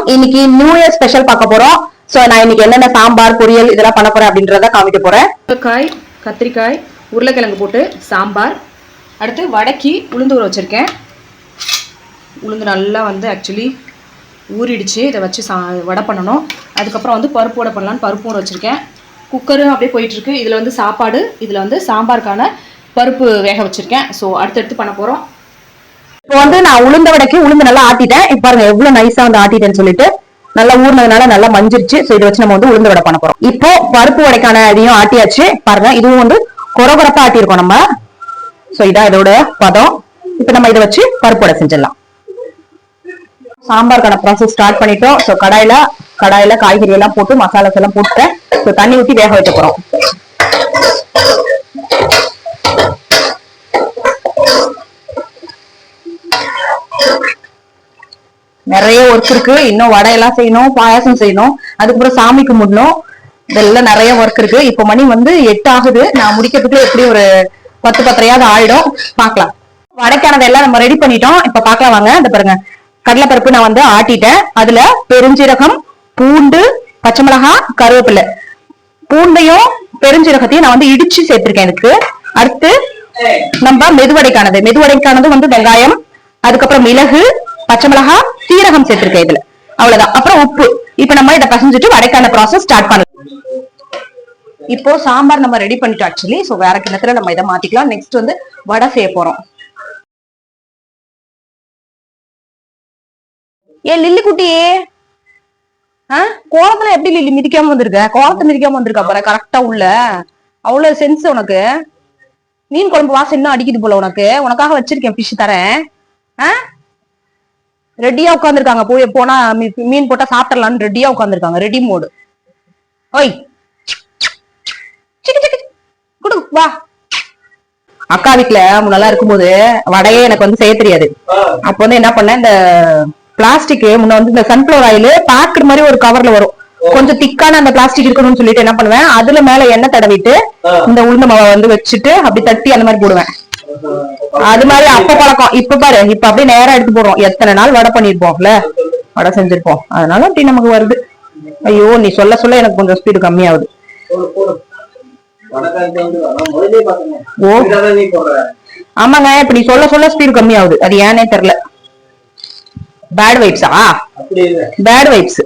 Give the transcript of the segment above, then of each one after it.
வணக்கம் இன்னைக்கு new year special பார்க்க போறோம். சோ நான் இன்னைக்கு என்னென்ன சாம்பார் பொரியல் இதெல்லாம் பண்ண போறேன் அப்படின்றத காமிக்க போறேன். முருங்கைக்காய் கத்திரிக்காய் உருளைக்கிழங்கு போட்டு சாம்பார். அடுத்து வடக்கி உளுந்து ஊற வச்சுருக்கேன். உளுந்து நல்லா வந்து ஆக்சுவலி ஊறிடுச்சு. இதை வச்சு சா வடை பண்ணணும். அதுக்கப்புறம் வந்து பருப்பு வடை பண்ணலான்னு பருப்பு ஊற வச்சுருக்கேன். குக்கரும் அப்படியே போயிட்டுருக்கு இதில் வந்து சாப்பாடு இதில் வந்து சாம்பாருக்கான பருப்பு வேக வச்சுருக்கேன். ஸோ அடுத்தடுத்து பண்ண போகிறோம் இப்போ வந்து நான் உளுந்த வடைக்கு உளுந்து நல்லா ஆட்டிட்டேன். இப்ப பாருங்க எவ்வளவு நைஸா வந்து ஆட்டிட்டேன்னு சொல்லிட்டு நல்லா ஊர்னதுனால நல்லா மஞ்சிருச்சு. சோ இதை வச்சு நம்ம வந்து உளுந்த வடை பண்ண போறோம். இப்போ பருப்பு வடைக்கான இதையும் ஆட்டியாச்சு. பாருங்க இதுவும் வந்து கொரகொரப்பா ஆட்டியிருக்கோம் நம்ம. சோ இதான் இதோட பதம். இப்போ நம்ம இதை வச்சு பருப்பு வடை செஞ்சிடலாம். சாம்பாருக்கான ப்ராசஸ் ஸ்டார்ட் பண்ணிட்டோம். சோ கடாயில கடாயில காய்கறி எல்லாம் போட்டு மசாலாஸ் எல்லாம் போட்டுட்டேன். தண்ணி ஊற்றி வேக வைக்க போறோம். நிறைய ஒர்க் இருக்கு. இன்னும் வடையெல்லாம் செய்யணும் பாயாசம் செய்யணும். அதுக்கப்புறம் சாமி கும்பிடணும். இதெல்லாம் நிறைய ஒர்க் இருக்கு. இப்போ மணி வந்து எட்டு ஆகுது. நான் முடிக்கிறதுக்குள்ள எப்படி ஒரு பத்து பத்தரையாவது ஆயிடும். பார்க்கலாம். வடைக்கானது எல்லாம் நம்ம ரெடி பண்ணிட்டோம். இப்ப பாக்கலாம் வாங்க. இந்த பாருங்க. கடலைப்பருப்பு நான் வந்து ஆட்டிட்டேன். அதுல பெருஞ்சீரகம் பூண்டு பச்சை மிளகா கருவேப்பிலை. பூண்டையும் பெருஞ்சீரகத்தையும் நான் வந்து இடிச்சு சேர்த்திருக்கேன் எனக்கு அடுத்து நம்ம மெதுவடைக்கானது. மெதுவடைக்கானது வந்து வெங்காயம் அதுக்கப்புறம் மிளகு பச்சை மிளகாய் சீரகம் சேர்த்திருக்கேன் இதுல. அவ்வளவுதான். அப்புறம் உப்பு. இப்ப நம்ம இதை பசஞ்சிட்டு வடைக்கான ப்ராசஸ் ஸ்டார்ட் பண்ணலாம். இப்போ சாம்பார் நம்ம ரெடி பண்ணிட்டோம் ஆக்சுவலி சோ வேற கிணத்துல நம்ம இதை மாத்திக்கலாம். நெக்ஸ்ட் வந்து வடை செய்ய போறோம். ஏ லில்லி குட்டி. ஆ? கோலத்துல எப்படி லில்லி மிதிக்காம வந்திருக்க? கோலத்தை மிதிக்காம வந்திருக்கா பாரு. கரெக்டா உள்ள. அவ்வளவு சென்ஸ் உனக்கு. மீன் குழம்பு வாசம் இன்னும் அடிக்குது போல உனக்கு. உனக்காக வச்சிருக்கேன் ஃபிஷ் தரேன். ஆ? ரெடியா உட்காந்துருக்காங்க போய் போனா மீன் போட்டா சாப்பிடலாம்னு ரெடியா உட்காந்துருக்காங்க ரெடி மோடு ஓய். குடு வா. அக்கா வீட்ல முன்னெல்லாம் இருக்கும்போது வடையே எனக்கு வந்து செய்ய தெரியாது. அப்ப வந்து என்ன பண்ணேன் இந்த பிளாஸ்டிக் முன்ன வந்து இந்த சன்ஃபிளவர் ஆயில் பாக்குற மாதிரி ஒரு கவர்ல வரும். கொஞ்சம் திக்கான அந்த பிளாஸ்டிக் இருக்கணும்னு சொல்லிட்டு என்ன பண்ணுவேன் அதுல மேல எண்ணெய் தடவிட்டு இந்த உளுந்த மாவை வந்து வச்சுட்டு அப்படி தட்டி அந்த மாதிரி போடுவேன். அது மாதிரி அப்ப பழக்கம். இப்ப பாரு இப்ப அப்படியே நேரா எடுத்து போடுறோம். எத்தனை நாள் வடை பண்ணிருப்போம்ல? வடை செஞ்சிருப்போம். அதனால அப்படி நமக்கு வருது. ஐயோ நீ சொல்ல சொல்ல எனக்கு கொஞ்சம் ஸ்பீடு கம்மியாகுது. ஆமாங்க இப்ப நீ சொல்ல சொல்ல ஸ்பீடு கம்மியாகுது. அது ஏனே தெரியல. பேட் வைப்ஸா பேட் வைப்ஸ்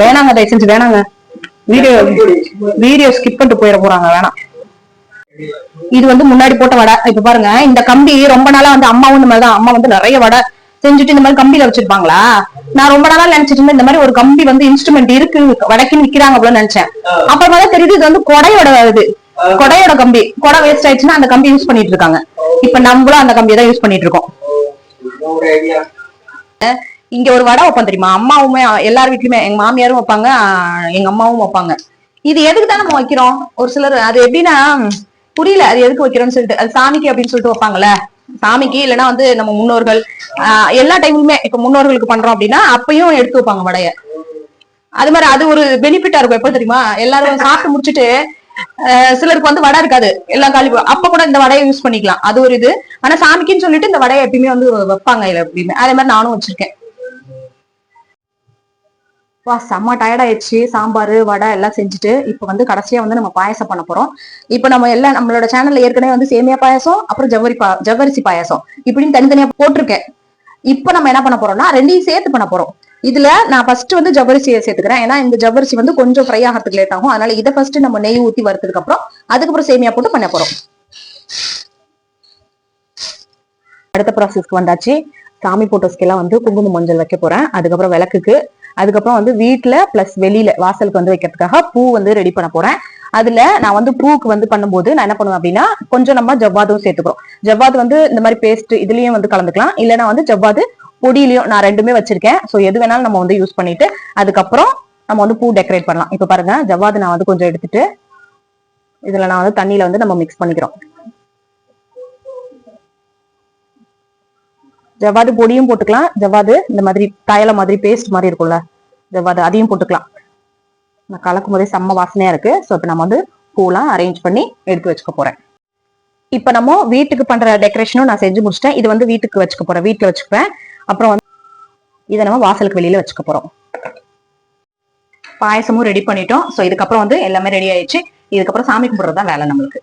வேணாங்க தயவு செஞ்சு வேணாங்க. வீடியோ வீடியோ ஸ்கிப் பண்ணிட்டு போயிட போறாங்க வேணாம். இது வந்து முன்னாடி போட்ட வடை. இப்ப பாருங்க இந்த கம்பி ரொம்ப நாளா வந்து அம்மாவும் இந்த மாதிரிதான். அம்மா வந்து நிறைய வடை செஞ்சுட்டு இந்த மாதிரி கம்பியில வச்சிருப்பாங்களா? நான் ரொம்ப நாளா நினைச்சிட்டு இருந்தேன் இந்த மாதிரி ஒரு கம்பி வந்து இன்ஸ்ட்ருமெண்ட் இருக்கு வடக்குன்னு விக்கிறாங்க போல நினைச்சேன். அப்புறமா தான் தெரியுது இது வந்து கொடையோட இது. கொடையோட கம்பி. கொடை வேஸ்ட் ஆயிடுச்சுன்னா அந்த கம்பி யூஸ் பண்ணிட்டு இருக்காங்க. இப்ப நம்மளும் அந்த கம்பியை தான் யூஸ் பண்ணிட்டு இருக்கோம். இங்க ஒரு வடை வைப்போம் தெரியுமா? அம்மாவுமே எல்லார் வீட்லயுமே எங்க மாமியாரும் வைப்பாங்க எங்க அம்மாவும் வைப்பாங்க. இது எதுக்கு தான் நம்ம வைக்கிறோம்? ஒரு சிலர் அது எப்படின்னா புரியல அது எதுக்கு வைக்கிறோம்னு சொல்லிட்டு அது சாமிக்கு அப்படின்னு சொல்லிட்டு வைப்பாங்கல்ல? சாமிக்கு இல்லைன்னா வந்து நம்ம முன்னோர்கள் ஆஹ் எல்லா டைமுமே இப்ப முன்னோர்களுக்கு பண்றோம் அப்படின்னா அப்பயும் எடுத்து வைப்பாங்க வடைய. அது மாதிரி அது ஒரு பெனிஃபிட்டா இருக்கும் எப்ப தெரியுமா? எல்லாரும் சாப்பிட்டு முடிச்சிட்டு ஆஹ் சிலருக்கு வந்து வடை இருக்காது. எல்லாம் காலி அப்ப கூட இந்த வடையை யூஸ் பண்ணிக்கலாம். அது ஒரு இது. ஆனா சாமிக்குன்னு சொல்லிட்டு இந்த வடையை எப்பயுமே வந்து வைப்பாங்க இல்ல எப்பயுமே அதே மாதிரி நானும் வச்சிருக்கேன். வா செம்ம டயர்ட் ஆயிடுச்சு. சாம்பார் வடை எல்லாம் செஞ்சுட்டு இப்போ வந்து கடைசியா வந்து நம்ம பாயசம் பண்ண போறோம். இப்போ நம்ம எல்லாம் நம்மளோட சேனல்ல ஏற்கனவே வந்து சேமியா பாயசம் அப்புறம் ஜவ்வரி பா ஜவ்வரிசி பாயசம் இப்படின்னு தனித்தனியா போட்டிருக்கேன். இப்போ நம்ம என்ன பண்ண போறோம்னா ரெண்டையும் சேர்த்து பண்ண போறோம். இதுல நான் ஃபர்ஸ்ட் வந்து ஜவ்வரிசியை சேர்த்துக்கிறேன். ஏன்னா இந்த ஜவ்வரிசி வந்து கொஞ்சம் ஃப்ரை ஆகிறதுக்கு லேட் ஆகும். அதனால இதை ஃபர்ஸ்ட் நம்ம நெய் ஊத்தி வறுத்ததுக்கு அப்புறம் அதுக்கப்புறம் சேமியா போட்டு பண்ண போறோம். அடுத்த ப்ராசஸ்க்கு வந்தாச்சு. சாமி போட்டோஸ்க்கெல்லாம் வந்து குங்குமம் மஞ்சள் வைக்க போறேன். அதுக்கப்புறம் விளக்குக்கு அதுக்கப்புறம் வந்து வீட்டில் பிளஸ் வெளியில வாசலுக்கு வந்து வைக்கிறதுக்காக பூ வந்து ரெடி பண்ண போறேன். அதுல நான் வந்து பூக்கு வந்து பண்ணும்போது நான் என்ன பண்ணுவேன் அப்படின்னா கொஞ்சம் நம்ம ஜவ்வாதும் சேர்த்துக்கிறோம். ஜவ்வாது வந்து இந்த மாதிரி பேஸ்ட் இதுலயும் வந்து கலந்துக்கலாம். இல்லைன்னா வந்து ஜவ்வாது பொடியிலையும் நான் ரெண்டுமே வச்சிருக்கேன். ஸோ எது வேணாலும் நம்ம வந்து யூஸ் பண்ணிட்டு அதுக்கப்புறம் நம்ம வந்து பூ டெக்கரேட் பண்ணலாம். இப்ப பாருங்க ஜவ்வாது நான் வந்து கொஞ்சம் எடுத்துட்டு இதுல நான் வந்து தண்ணியில வந்து நம்ம மிக்ஸ் பண்ணிக்கிறோம். ஜவ்வாது பொடியும் போட்டுக்கலாம். ஜவ்வாது இந்த மாதிரி தயல மாதிரி பேஸ்ட் மாதிரி இருக்கும்ல. ஜவ்வாது அதையும் போட்டுக்கலாம். நான் கலக்கும் போதே செம்ம வாசனையா இருக்கு. ஸோ இப்போ நம்ம வந்து பூலாம் அரேஞ்ச் பண்ணி எடுத்து வச்சுக்க போறேன். இப்போ நம்ம வீட்டுக்கு பண்ற டெக்கரேஷனும் நான் செஞ்சு முடிச்சிட்டேன். இது வந்து வீட்டுக்கு வச்சுக்க போறேன். வீட்டில் வச்சுக்குவேன். அப்புறம் வந்து இதை நம்ம வாசலுக்கு வெளியில வச்சுக்க போறோம். பாயசமும் ரெடி பண்ணிட்டோம். ஸோ இதுக்கப்புறம் வந்து எல்லாமே ரெடி ஆயிடுச்சு. இதுக்கப்புறம் சாமி கும்பிட்றது தான் வேலை நம்மளுக்கு.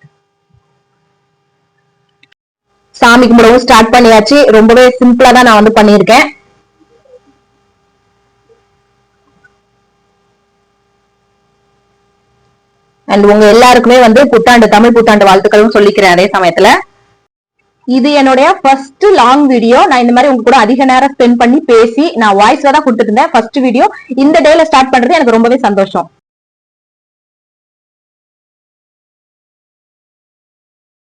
சாமி கும்பிடவும் ஸ்டார்ட் பண்ணியாச்சு. ரொம்பவே சிம்பிளா தான் நான் வந்து பண்ணியிருக்கேன். அண்ட் உங்க எல்லாருக்குமே வந்து புத்தாண்டு தமிழ் புத்தாண்டு வாழ்த்துக்களும் சொல்லிக்கிறேன் அதே சமயத்துல. இது என்னுடைய ஃபர்ஸ்ட் லாங் வீடியோ நான் இந்த மாதிரி உங்க கூட அதிக நேரம் ஸ்பெண்ட் பண்ணி பேசி நான் வாய்ஸ்ல தான் கொடுத்துருந்தேன் ஃபர்ஸ்ட் வீடியோ இந்த டேல ஸ்டார்ட் பண்றது எனக்கு ரொம்பவே சந்தோஷம்.